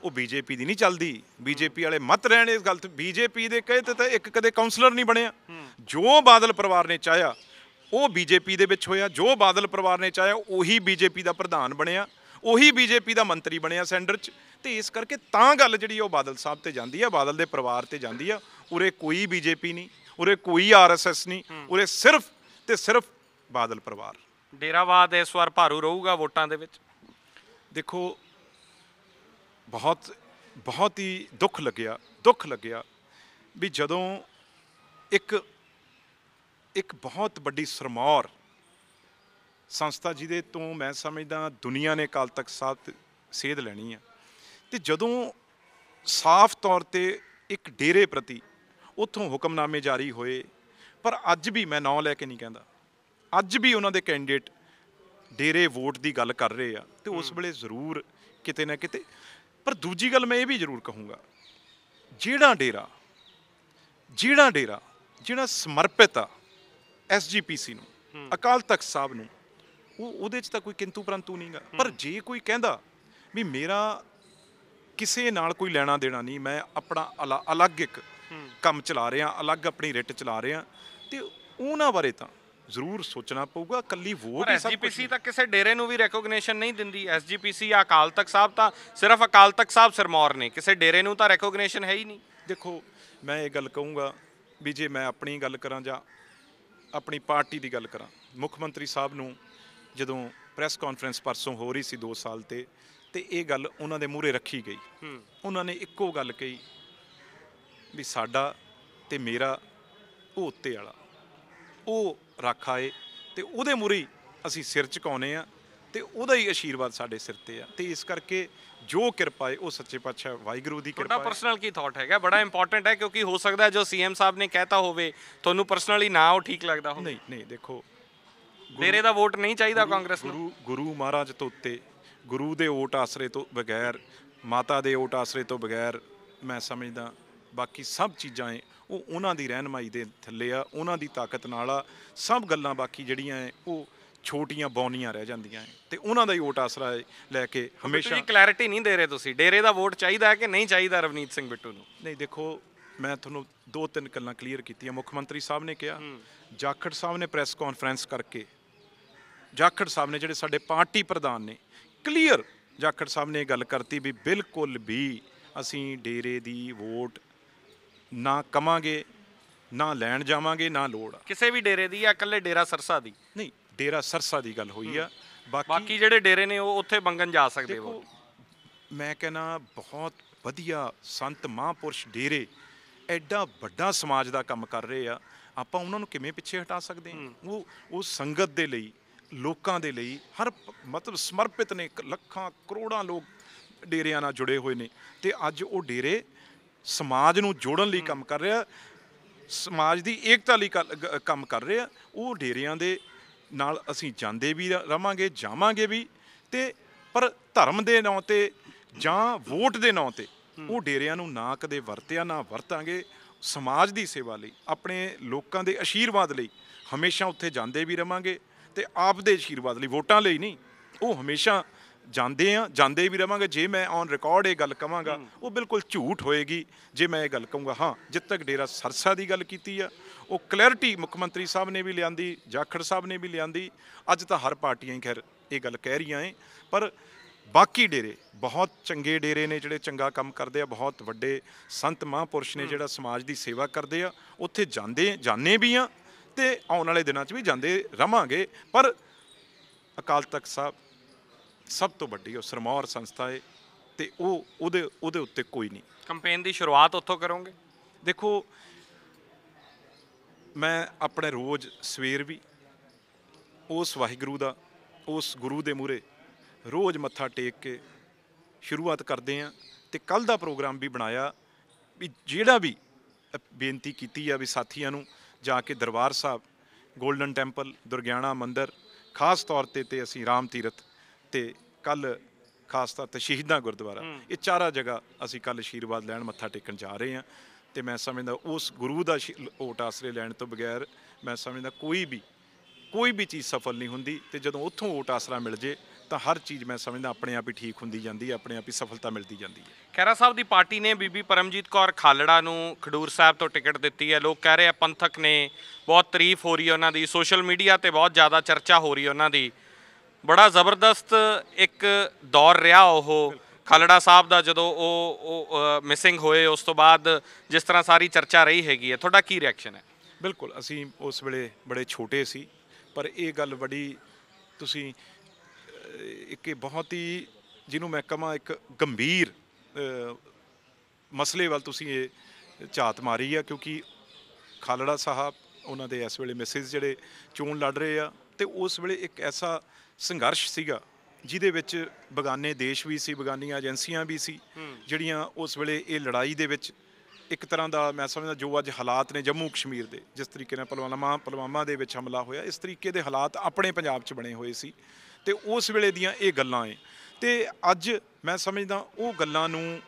ਉਹ ਬੀਜੇਪੀ ਦੀ ਨਹੀਂ ਚੱਲਦੀ। ਬੀਜੇਪੀ ਵਾਲੇ ਮਤ ਰਹਿਣ ਇਸ ਗੱਲ ਤੇ ਬੀਜੇਪੀ ਦੇ ਕਹੇ ਤੇ ਤਾਂ ਇੱਕ ਕਦੇ ਕਾਉਂਸਲਰ ਨਹੀਂ ਬਣਿਆ। ਜੋ ਬਾਦਲ ਪਰਿਵਾਰ ਨੇ ਚਾਹਿਆ ਉਹ ਬੀਜੇਪੀ ਦੇ ਵਿੱਚ ਹੋਇਆ। ਜੋ ਬਾਦਲ ਪਰਿਵਾਰ ਨੇ ਚਾਹਿਆ ਉਹੀ ਬੀਜੇਪੀ ਦਾ ਪ੍ਰਧਾਨ ਬਣਿਆ। ਉਹੀ ਬੀਜੇਪੀ ਦਾ ਮੰਤਰੀ ਬਣਿਆ ਸੈਂਟਰ 'ਚ। ਤੇ ਇਸ ਕਰਕੇ ਤਾਂ ਗੱਲ ਜਿਹੜੀ ਉਹ ਬਾਦਲ ਸਾਹਿਬ ਤੇ ਜਾਂਦੀ ਆ ਬਾਦਲ ਦੇ ਪਰਿਵਾਰ ਤੇ ਜਾਂਦੀ ਆ। ਉਰੇ ਕੋਈ ਬੀਜੇਪੀ ਨਹੀਂ ਉਰੇ ਕੋਈ ਆਰਐਸਐਸ ਨਹੀਂ ਉਰੇ ਸਿਰਫ ਤੇ ਸਿਰਫ ਬਾਦਲ ਪਰਿਵਾਰ। ਡੇਰਾਵਾਦ ਇਸ ਵਾਰ ਭਾਰੂ ਰਹੂਗਾ ਵੋਟਾਂ ਦੇ ਵਿੱਚ? ਦੇਖੋ ਬਹੁਤ ਬਹੁਤ ਹੀ ਦੁੱਖ ਲੱਗਿਆ ਦੁੱਖ ਲੱਗਿਆ ਵੀ ਜਦੋਂ ਇੱਕ ਇੱਕ ਬਹੁਤ ਵੱਡੀ ਸਰਮੌਰ ਸੰਸਥਾ ਜਿਹਦੇ ਤੋਂ ਮੈਂ ਸਮਝਦਾ ਦੁਨੀਆ ਨੇ ਕਾਲ ਤੱਕ ਸਾਥ ਸੇਧ ਲੈਣੀ ਆ ਤੇ ਜਦੋਂ ਸਾਫ਼ ਤੌਰ ਤੇ ਇੱਕ ਡੇਰੇ ਪ੍ਰਤੀ ਉੱਥੋਂ ਹੁਕਮਨਾਮੇ ਜਾਰੀ ਹੋਏ ਪਰ ਅੱਜ ਵੀ ਮੈਂ ਨਾਂ ਲੈ ਕੇ ਨਹੀਂ ਕਹਿੰਦਾ। ਅੱਜ ਵੀ ਉਹਨਾਂ ਦੇ ਕੈਂਡੀਡੇਟ ਡੇਰੇ ਵੋਟ ਦੀ ਗੱਲ ਕਰ ਰਹੇ ਆ ਤੇ ਉਸ ਵੇਲੇ ਜ਼ਰੂਰ ਕਿਤੇ ਨਾ ਕਿਤੇ ਪਰ ਦੂਜੀ ਗੱਲ ਮੈਂ ਇਹ ਵੀ ਜ਼ਰੂਰ ਕਹੂੰਗਾ ਜਿਹੜਾ ਡੇਰਾ ਜਿਹੜਾ ਡੇਰਾ ਜਿਹੜਾ ਸਮਰਪਿਤ ਆ ਐਸਜੀਪੀਸੀ ਨੂੰ ਅਕਾਲ ਤਖਤ ਸਾਹਿਬ ਨੂੰ ਉਹ ਉਹਦੇ 'ਚ ਤਾਂ ਕੋਈ ਕਿੰਤੂ ਪਰੰਤੂ ਨਹੀਂਗਾ ਪਰ ਜੇ ਕੋਈ ਕਹਿੰਦਾ ਵੀ ਮੇਰਾ ਕਿਸੇ ਨਾਲ ਕੋਈ ਲੈਣਾ ਦੇਣਾ ਨਹੀਂ ਮੈਂ ਆਪਣਾ ਅਲਾ- ਅਲੱਗ ਇੱਕ ਕੰਮ ਚਲਾ ਰਿਹਾ ਅਲੱਗ ਆਪਣੀ ਰਿੱਟ ਚਲਾ ਰਿਹਾ ਤੇ ਉਹਨਾਂ ਬਾਰੇ ਤਾਂ ਜ਼ਰੂਰ ਸੋਚਣਾ ਪਊਗਾ ਕੱਲੀ ਵੋਟ ਹੀ ਸਭ ਐਸਜੀਪੀਸੀ ਤਾਂ ਕਿਸੇ ਡੇਰੇ ਨੂੰ ਵੀ ਰੈਕੋਗਨੀਸ਼ਨ ਨਹੀਂ ਦਿੰਦੀ। ਐਸਜੀਪੀਸੀ ਜਾਂ ਅਕਾਲ ਤਖਤ ਸਾਹਿਬ ਤਾਂ ਸਿਰਫ ਅਕਾਲ ਤਖਤ ਸਾਹਿਬ ਸਿਰਮੌਰ ਨੇ ਕਿਸੇ ਡੇਰੇ ਨੂੰ ਤਾਂ ਰੈਕੋਗਨੀਸ਼ਨ ਹੈ ਹੀ ਨਹੀਂ। ਦੇਖੋ ਮੈਂ ਇਹ ਗੱਲ ਕਹੂੰਗਾ ਵੀ ਜੇ ਮੈਂ ਆਪਣੀ ਗੱਲ ਕਰਾਂ ਜਾਂ ਆਪਣੀ ਪਾਰਟੀ ਦੀ ਗੱਲ ਕਰਾਂ ਮੁੱਖ ਮੰਤਰੀ ਸਾਹਿਬ ਨੂੰ ਜਦੋਂ ਪ੍ਰੈਸ ਕਾਨਫਰੰਸ ਪਰਸੋਂ ਹੋ ਰਹੀ ਸੀ 2 ਸਾਲ ਤੇ ਤੇ ਇਹ ਗੱਲ ਉਹਨਾਂ ਦੇ ਮੂਹਰੇ ਰੱਖੀ ਗਈ। ਉਹਨਾਂ ਨੇ ਇੱਕੋ ਗੱਲ ਕਹੀ ਵੀ ਸਾਡਾ ਤੇ ਮੇਰਾ ਉਹ ਉੱਤੇ ਵਾਲਾ। ਉਹ ਰਾਖਾ ਏ ਤੇ ਉਹਦੇ ਮੂਹਰੇ ਹੀ ਅਸੀਂ ਸਿਰ ਝੁਕਾਉਨੇ ਆ ਤੇ ਉਹਦਾ ਹੀ ਆਸ਼ੀਰਵਾਦ ਸਾਡੇ ਸਿਰ ਤੇ ਆ। ਤੇ ਇਸ ਕਰਕੇ ਜੋ ਕਿਰਪਾ ਏ ਉਹ ਸੱਚੇ ਪਾਤਸ਼ਾਹ ਵਾਹਿਗੁਰੂ ਦੀ ਤੁਹਾਡਾ ਕਿਰਪਾ ਏ ਪਰਸਨਲ ਕੀ ਥਾਟ ਹੈਗਾ? ਬੜਾ ਇੰਪੋਰਟੈਂਟ ਹੈ ਕਿਉਂਕਿ ਹੋ ਸਕਦਾ ਹੈ ਜੋ ਸੀਐਮ ਸਾਹਿਬ ਨੇ ਕਹਿਤਾ ਹੋਵੇ ਤੁਹਾਨੂੰ ਪਰਸਨਲੀ ਨਾ ਉਹ ਠੀਕ ਲੱਗਦਾ ਹੋਵੇ। ਨਹੀਂ ਨਹੀਂ ਦੇਖੋ ਡੇਰੇ ਦਾ ਵੋਟ ਨਹੀਂ ਚਾਹੀਦਾ ਕਾਂਗਰਸ ਨੂੰ। ਗੁਰੂ ਗੁਰੂ ਮਹਾਰਾਜ ਤੋਂ ਉੱਤੇ ਗੁਰੂ ਦੇ ਓਟ ਆਸਰੇ ਤੋਂ ਬਗੈਰ ਮਾਤਾ ਦੇ ਓਟ ਆਸਰੇ ਤੋਂ ਬਗੈਰ ਮੈਂ ਸਮਝਦਾ ਬਾਕੀ ਸਭ ਚੀਜ਼ਾਂ ਏ ਉਹ ਉਹਨਾਂ ਦੀ ਰਹਿਨਮਾਈ ਦੇ ਥੱਲੇ ਆ ਉਹਨਾਂ ਦੀ ਤਾਕਤ ਨਾਲ ਆ ਸਭ ਗੱਲਾਂ ਬਾਕੀ ਜਿਹੜੀਆਂ ਏ ਉਹ ਛੋਟੀਆਂ ਬੌਨੀਆਂ ਰਹਿ ਜਾਂਦੀਆਂ ਏ ਤੇ ਉਹਨਾਂ ਦਾ ਹੀ ਓਟ ਆਸਰਾ ਲੈ ਕੇ ਹਮੇਸ਼ਾ ਤੁਸੀਂ ਕਲੈਰਿਟੀ ਨਹੀਂ ਦੇ ਰਹੇ ਤੁਸੀਂ। ਡੇਰੇ ਦਾ ਵੋਟ ਚਾਹੀਦਾ ਹੈ ਕਿ ਨਹੀਂ ਚਾਹੀਦਾ ਰਵਨੀਤ ਸਿੰਘ ਬਿੱਟੂ ਨੂੰ? ਨਹੀਂ ਦੇਖੋ ਮੈਂ ਤੁਹਾਨੂੰ ਦੋ ਤਿੰਨ ਗੱਲਾਂ ਕਲੀਅਰ ਕੀਤੀਆਂ। ਮੁੱਖ ਮੰਤਰੀ ਸਾਹਿਬ ਨੇ ਕਿਹਾ ਜਾਖੜ ਸਾਹਿਬ ਨੇ ਪ੍ਰੈਸ ਕਾਨਫਰੰਸ ਕਰਕੇ ਜਾਖੜ ਸਾਹਿਬ ਨੇ ਜਿਹੜੇ ਸਾਡੇ ਪਾਰਟੀ ਪ੍ਰਧਾਨ ਨੇ ਕਲੀਅਰ ਜਾਖੜ ਸਾਹਿਬ ਨੇ ਇਹ ਗੱਲ ਕਰਤੀ ਵੀ ਬਿਲਕੁਲ ਵੀ ਅਸੀਂ ਡੇਰੇ ਦੀ ਵੋਟ ਨਾ ਕਵਾਂਗੇ ਨਾ ਲੈਣ ਜਾਵਾਂਗੇ ਨਾ ਲੋੜ। ਆ ਕਿਸੇ ਵੀ ਡੇਰੇ ਦੀ ਜਾਂ ਇਕੱਲੇ ਡੇਰਾ ਸਰਸਾ ਦੀ? ਨਹੀਂ ਡੇਰਾ ਸਰਸਾ ਦੀ ਗੱਲ ਹੋਈ ਆ। ਬਾਕੀ ਬਾਕੀ ਜਿਹੜੇ ਡੇਰੇ ਨੇ ਉਹ ਉੱਥੇ ਮੰਗਣ ਜਾ ਸਕਦੇ ਵੋਟ? ਮੈਂ ਕਹਿੰਦਾ ਬਹੁਤ ਵਧੀਆ ਸੰਤ ਮਹਾਂਪੁਰਸ਼ ਡੇਰੇ ਐਡਾ ਵੱਡਾ ਸਮਾਜ ਦਾ ਕੰਮ ਕਰ ਰਹੇ ਆ। ਆਪਾਂ ਉਹਨਾਂ ਨੂੰ ਕਿਵੇਂ ਪਿੱਛੇ ਹਟਾ ਸਕਦੇ ਹਾਂ। ਉਹ ਉਹ ਸੰਗਤ ਦੇ ਲਈ ਲੋਕਾਂ ਦੇ ਲਈ ਹਰ ਮਤਲਬ ਸਮਰਪਿਤ ਨੇ ਲੱਖਾਂ ਕਰੋੜਾਂ ਲੋਕ ਡੇਰਿਆਂ ਨਾਲ ਜੁੜੇ ਹੋਏ ਨੇ। ਤੇ ਅੱਜ ਉਹ ਡੇਰੇ ਸਮਾਜ ਨੂੰ ਜੋੜਨ ਲਈ ਕੰਮ ਕਰ ਰਿਹਾ ਸਮਾਜ ਦੀ ਏਕਤਾ ਲਈ ਕੰਮ ਕਰ ਰਹੇ ਉਹ ਡੇਰਿਆਂ ਦੇ ਨਾਲ ਅਸੀਂ ਜਾਂਦੇ ਵੀ ਰਵਾਂਗੇ ਜਾਵਾਂਗੇ ਵੀ ਤੇ ਪਰ ਧਰਮ ਦੇ ਨਾਂ ਤੇ ਜਾਂ ਵੋਟ ਦੇ ਨਾਂ ਤੇ ਉਹ ਡੇਰਿਆਂ ਨੂੰ ਨਾ ਕਦੇ ਵਰਤਿਆ ਨਾ ਵਰਤਾਂਗੇ ਸਮਾਜ ਦੀ ਸੇਵਾ ਲਈ ਆਪਣੇ ਲੋਕਾਂ ਦੇ ਆਸ਼ੀਰਵਾਦ ਲਈ ਹਮੇਸ਼ਾ ਉੱਥੇ ਜਾਂਦੇ ਵੀ ਰਵਾਂਗੇ ਤੇ ਆਪ ਦੇ ਆਸ਼ੀਰਵਾਦ ਲਈ ਵੋਟਾਂ ਲਈ ਨਹੀਂ ਉਹ ਹਮੇਸ਼ਾ ਜਾਂਦੇ ਆ ਜਾਂਦੇ ਵੀ ਰਵਾਂਗੇ। ਜੇ ਮੈਂ ਔਨ ਰਿਕਾਰਡ ਇਹ ਗੱਲ ਕਵਾਂਗਾ ਉਹ ਬਿਲਕੁਲ ਝੂਠ ਹੋਏਗੀ। ਜੇ ਮੈਂ ਇਹ ਗੱਲ ਕਹੂੰਗਾ ਹਾਂ ਜਿੱਦ ਤੱਕ ਡੇਰਾ ਸਰਸਾ ਦੀ ਗੱਲ ਕੀਤੀ ਆ ਉਹ ਕਲੈਰਿਟੀ ਮੁੱਖ ਮੰਤਰੀ ਸਾਹਿਬ ਨੇ ਵੀ ਲਿਆਂਦੀ ਜਾਖੜ ਸਾਹਿਬ ਨੇ ਵੀ ਲਿਆਂਦੀ। ਅੱਜ ਤਾਂ ਹਰ ਪਾਰਟੀਆਂ ਹੀ ਖੈਰ ਇਹ ਗੱਲ ਕਹਿ ਰਹੀਆਂ ਏ। ਪਰ ਬਾਕੀ ਡੇਰੇ ਬਹੁਤ ਚੰਗੇ ਡੇਰੇ ਨੇ ਜਿਹੜੇ ਚੰਗਾ ਕੰਮ ਕਰਦੇ ਆ ਬਹੁਤ ਵੱਡੇ ਸੰਤ ਮਹਾਂਪੁਰਸ਼ ਨੇ ਜਿਹੜਾ ਸਮਾਜ ਦੀ ਸੇਵਾ ਕਰਦੇ ਆ ਉੱਥੇ ਜਾਂਦੇ ਜਾਣੇ ਵੀ ਆ ਤੇ ਆਉਣ ਵਾਲੇ ਦਿਨਾਂ 'ਚ ਵੀ ਜਾਂਦੇ ਰਵਾਂਗੇ। ਪਰ ਅਕਾਲ ਤਖਤ ਸਾਹਿਬ ਸਭ ਤੋਂ ਵੱਡੀ ਉਹ ਸਰਮੌਰ ਸੰਸਥਾ ਹੈ ਤੇ ਉਹ ਉਹਦੇ ਉਹਦੇ ਉੱਤੇ ਕੋਈ ਨਹੀਂ। ਕੰਪੇਨ ਦੀ ਸ਼ੁਰੂਆਤ ਉੱਥੋਂ ਕਰੋਗੇ? ਦੇਖੋ ਮੈਂ ਆਪਣੇ ਰੋਜ਼ ਸਵੇਰ ਵੀ ਉਸ ਵਾਹਿਗੁਰੂ ਦਾ ਉਸ ਗੁਰੂ ਦੇ ਮੂਹਰੇ ਰੋਜ਼ ਮੱਥਾ ਟੇਕ ਕੇ ਸ਼ੁਰੂਆਤ ਕਰਦੇ ਆਂ ਤੇ ਕੱਲ ਦਾ ਪ੍ਰੋਗਰਾਮ ਵੀ ਬਣਾਇਆ ਵੀ ਜਿਹੜਾ ਵੀ ਬੇਨਤੀ ਕੀਤੀ ਆ ਵੀ ਸਾਥੀਆਂ ਨੂੰ ਜਾ ਕੇ ਦਰਬਾਰ ਸਾਹਿਬ 골ਡਨ ਟੈਂਪਲ ਦੁਰਗਿਆਣਾ ਮੰਦਿਰ ਖਾਸ ਤੌਰ ਤੇ ਤੇ ਅਸੀਂ ਰਾਮ ਤੀਰਥ ਤੇ ਕੱਲ ਖਾਸ ਤੌਰ ਤੇ ਸ਼ਹੀਦਾਂ ਗੁਰਦੁਆਰਾ ਇਹ ਚਾਰਾ ਜਗ੍ਹਾ ਅਸੀਂ ਕੱਲ ਆਸ਼ੀਰਵਾਦ ਲੈਣ ਮੱਥਾ ਟੇਕਣ ਜਾ ਰਹੇ ਹਾਂ ਤੇ ਮੈਂ ਸਮਝਦਾ ਉਸ ਗੁਰੂ ਦਾ ਓਟ ਆਸਰੇ ਲੈਣ ਤੋਂ ਬਗੈਰ ਮੈਂ ਸਮਝਦਾ ਕੋਈ ਵੀ ਕੋਈ ਵੀ ਚੀਜ਼ ਸਫਲ ਨਹੀਂ ਹੁੰਦੀ ਤੇ ਜਦੋਂ ਉੱਥੋਂ ਓਟ ਆਸਰਾ ਮਿਲ ਜੇ ਤਾਂ ਹਰ ਚੀਜ਼ ਮੈਂ ਸਮਝਦਾ ਆਪਣੇ ਆਪ ਹੀ ਠੀਕ ਹੁੰਦੀ ਜਾਂਦੀ ਹੈ ਆਪਣੇ ਆਪ ਹੀ ਸਫਲਤਾ ਮਿਲਦੀ ਜਾਂਦੀ ਹੈ। ਖੈਰਾ ਸਾਹਿਬ ਦੀ ਪਾਰਟੀ ਨੇ ਬੀਬੀ ਪਰਮਜੀਤ ਕੌਰ ਖਾਲੜਾ ਨੂੰ ਖਡੂਰ ਸਾਹਿਬ ਤੋਂ ਟਿਕਟ ਦਿੱਤੀ ਹੈ। ਲੋਕ ਕਹਿ ਰਹੇ ਆ ਪੰਥਕ ਨੇ ਬਹੁਤ ਤਾਰੀਫ ਹੋ ਰਹੀ ਹੈ ਉਹਨਾਂ ਦੀ ਸੋਸ਼ਲ ਮੀਡੀਆ ਤੇ ਬਹੁਤ ਜ਼ਿਆਦਾ ਚਰਚਾ ਹੋ ਰਹੀ ਹੈ ਉਹਨਾਂ ਦੀ। ਬੜਾ ਜ਼ਬਰਦਸਤ ਇੱਕ ਦੌਰ ਰਿਹਾ ਉਹ ਖਾਲੜਾ ਸਾਹਿਬ ਦਾ ਜਦੋਂ ਉਹ ਉਹ ਮਿਸਿੰਗ ਹੋਏ, ਉਸ ਤੋਂ ਬਾਅਦ ਜਿਸ ਤਰ੍ਹਾਂ ਸਾਰੀ ਚਰਚਾ ਰਹੀ ਹੈਗੀ ਹੈ, ਤੁਹਾਡਾ ਕੀ ਰਿਐਕਸ਼ਨ ਹੈ? ਬਿਲਕੁਲ, ਅਸੀਂ ਉਸ ਵੇਲੇ ਬੜੇ ਛੋਟੇ ਸੀ, ਪਰ ਇਹ ਗੱਲ ਬੜੀ ਤੁਸੀਂ ਇੱਕ ਬਹੁਤ ਹੀ, ਜਿਹਨੂੰ ਮੈਂ ਕਹਾਂ ਇੱਕ ਗੰਭੀਰ ਮਸਲੇ ਵੱਲ ਤੁਸੀਂ ਇਹ ਝਾਤ ਮਾਰੀ ਆ, ਕਿਉਂਕਿ ਖਾਲੜਾ ਸਾਹਿਬ, ਉਹਨਾਂ ਦੇ ਇਸ ਵੇਲੇ ਮੈਸੇਜ ਜਿਹੜੇ ਚੋਣ ਲੜ ਰਹੇ ਆ, ਤੇ ਉਸ ਵੇਲੇ ਇੱਕ ਐਸਾ ਸੰਘਰਸ਼ ਸੀਗਾ, ਜਿਹਦੇ ਵਿੱਚ ਬਗਾਨੇ ਦੇਸ਼ ਵੀ ਸੀ, ਬਗਾਨੀਆਂ ਏਜੰਸੀਆਂ ਵੀ ਸੀ, ਜਿਹੜੀਆਂ ਉਸ ਵੇਲੇ ਇਹ ਲੜਾਈ ਦੇ ਵਿੱਚ ਇੱਕ ਤਰ੍ਹਾਂ ਦਾ ਮੈਂ ਸਮਝਦਾ ਜੋ ਅੱਜ ਹਾਲਾਤ ਨੇ ਜੰਮੂ ਕਸ਼ਮੀਰ ਦੇ, ਜਿਸ ਤਰੀਕੇ ਨਾਲ ਪੁਲਵਾਮਾ ਪੁਲਵਾਮਾ ਦੇ ਵਿੱਚ ਹਮਲਾ ਹੋਇਆ, ਇਸ ਤਰੀਕੇ ਦੇ ਹਾਲਾਤ ਆਪਣੇ ਪੰਜਾਬ 'ਚ ਬਣੇ ਹੋਏ ਸੀ ਤੇ ਉਸ ਵੇਲੇ ਦੀਆਂ ਇਹ ਗੱਲਾਂ ਏ। ਤੇ ਅੱਜ ਮੈਂ ਸਮਝਦਾ ਉਹ ਗੱਲਾਂ ਨੂੰ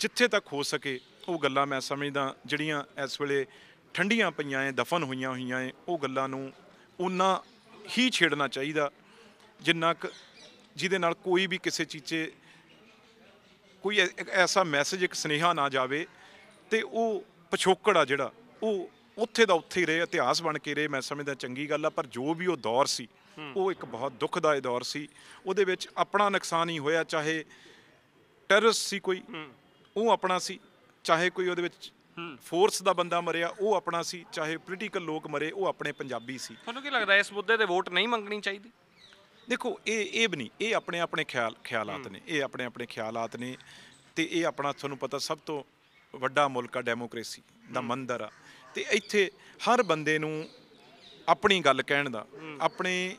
ਜਿੱਥੇ ਤੱਕ ਹੋ ਸਕੇ, ਉਹ ਗੱਲਾਂ ਮੈਂ ਸਮਝਦਾ ਜਿਹੜੀਆਂ ਇਸ ਵੇਲੇ ਠੰਡੀਆਂ ਪਈਆਂ ਏ, ਦਫਨ ਹੋਈਆਂ ਹੋਈਆਂ ਏ, ਉਹ ਗੱਲਾਂ ਨੂੰ ਉਨਾ ਹੀ ਛੇੜਨਾ ਚਾਹੀਦਾ ਜਿੰਨਾ ਕੁ ਜਿਹਦੇ ਨਾਲ ਕੋਈ ਵੀ ਕਿਸੇ ਚੀਜ਼ 'ਚ ਕੋਈ ਐਸਾ ਮੈਸੇਜ ਇੱਕ ਸੁਨੇਹਾ ਨਾ ਜਾਵੇ ਤੇ ਉਹ ਪਿਛੋਕੜ ਆ ਜਿਹੜਾ ਉਹ ਉੱਥੇ ਦਾ ਉੱਥੇ ਹੀ ਰਹੇ ਇਤਿਹਾਸ ਬਣ ਕੇ ਰਹੇ ਮੈਂ ਸਮਝਦਾ ਚੰਗੀ ਗੱਲ ਆ ਪਰ ਜੋ ਵੀ ਉਹ ਦੌਰ ਸੀ ਉਹ ਇੱਕ ਬਹੁਤ ਦੁਖਦਾਈ ਦੌਰ ਸੀ। ਉਹਦੇ ਵਿੱਚ ਆਪਣਾ ਨੁਕਸਾਨ ਹੀ ਹੋਇਆ ਚਾਹੇ ਟੈਰਰਿਸਟ ਸੀ ਕੋਈ ਉਹ ਆਪਣਾ ਸੀ ਚਾਹੇ ਕੋਈ ਉਹਦੇ ਵਿੱਚ ਫੋਰਸ ਦਾ ਬੰਦਾ ਮਰਿਆ ਉਹ ਆਪਣਾ ਸੀ ਚਾਹੇ ਪੋਲੀਟੀਕਲ ਲੋਕ ਮਰੇ ਉਹ ਆਪਣੇ ਪੰਜਾਬੀ ਸੀ। ਤੁਹਾਨੂੰ ਕੀ ਲੱਗਦਾ ਇਸ ਮੁੱਦੇ ਤੇ ਵੋਟ ਨਹੀਂ ਮੰਗਣੀ ਚਾਹੀਦੀ? ਦੇਖੋ ਇਹ ਇਹ ਵੀ ਨਹੀਂ ਇਹ ਆਪਣੇ ਆਪਣੇ ਖਿਆਲ ਖਿਆਲਾਤ ਨੇ ਇਹ ਆਪਣੇ ਆਪਣੇ ਖਿਆਲਾਤ ਨੇ ਤੇ ਇਹ ਆਪਣਾ ਤੁਹਾਨੂੰ ਪਤਾ ਸਭ ਤੋਂ ਵੱਡਾ ਮੁਲਕ ਆ ਡੈਮੋਕ੍ਰੇਸੀ ਦਾ ਮੰਦਰ ਆ। ਤੇ ਇੱਥੇ ਹਰ ਬੰਦੇ ਨੂੰ ਆਪਣੀ ਗੱਲ ਕਹਿਣ ਦਾ ਆਪਣੇ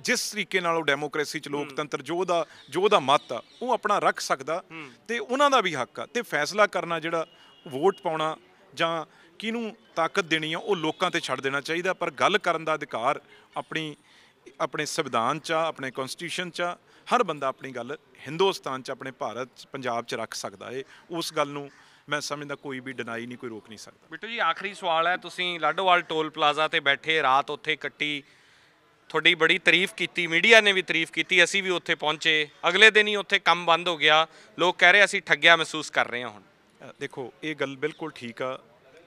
ਜਿਸ ਤਰੀਕੇ ਨਾਲ ਉਹ ਡੈਮੋਕ੍ਰੇਸੀ ਚ ਲੋਕਤੰਤਰ ਜੋ ਦਾ ਜੋ ਦਾ ਮਤ ਆ ਉਹ ਆਪਣਾ ਰੱਖ ਸਕਦਾ ਤੇ ਉਹਨਾਂ ਦਾ ਵੀ ਹੱਕ ਆ। ਤੇ ਫੈਸਲਾ ਕਰਨਾ ਜਿਹੜਾ ਵੋਟ ਪਾਉਣਾ ਜਾਂ ਕਿਹਨੂੰ ਤਾਕਤ ਦੇਣੀ ਆ ਉਹ ਲੋਕਾਂ ਤੇ ਛੱਡ ਦੇਣਾ ਚਾਹੀਦਾ ਪਰ ਗੱਲ ਕਰਨ ਦਾ ਅਧਿਕਾਰ ਆਪਣੀ ਆਪਣੇ ਸੰਵਿਧਾਨ ਚ ਆ ਆਪਣੇ ਕਨਸਟੀਟਿਊਸ਼ਨ ਚ ਆ ਹਰ ਬੰਦਾ ਆਪਣੀ ਗੱਲ ਹਿੰਦੁਸਤਾਨ ਚ ਆਪਣੇ ਭਾਰਤ ਚ ਪੰਜਾਬ ਚ ਰੱਖ ਸਕਦਾ ਏ। ਉਸ ਗੱਲ ਨੂੰ ਮੈਂ ਸਮਝਦਾ ਕੋਈ ਵੀ ਡਿਨਾਈ ਨਹੀਂ ਕੋਈ ਰੋਕ ਨਹੀਂ ਸਕਦਾ। ਬਿੱਟੂ ਜੀ ਆਖਰੀ ਸਵਾਲ ਹੈ ਤੁਸੀਂ ਲਾਡੋਵਾਲ ਟੋਲ ਪਲਾਜ਼ਾ ਤੇ ਬੈਠੇ ਰਾਤ ਉੱਥੇ ਕੱਟੀ ਤੁਹਾਡੀ ਬੜੀ ਤਾਰੀਫ ਕੀਤੀ ਮੀਡੀਆ ਨੇ ਵੀ ਤਾਰੀਫ ਕੀਤੀ ਅਸੀਂ ਵੀ ਉੱਥੇ ਪਹੁੰਚੇ ਅਗਲੇ ਦਿਨ ਹੀ ਉੱਥੇ ਕੰਮ ਬੰਦ ਹੋ ਗਿਆ ਲੋਕ ਕਹਿ ਰਹੇ ਅਸੀਂ ਠੱਗਿਆ ਮਹਿਸੂਸ ਕਰ ਰਹੇ ਹਾਂ ਹੁਣ। ਦੇਖੋ ਇਹ ਗੱਲ ਬਿਲਕੁਲ ਠੀਕ ਆ।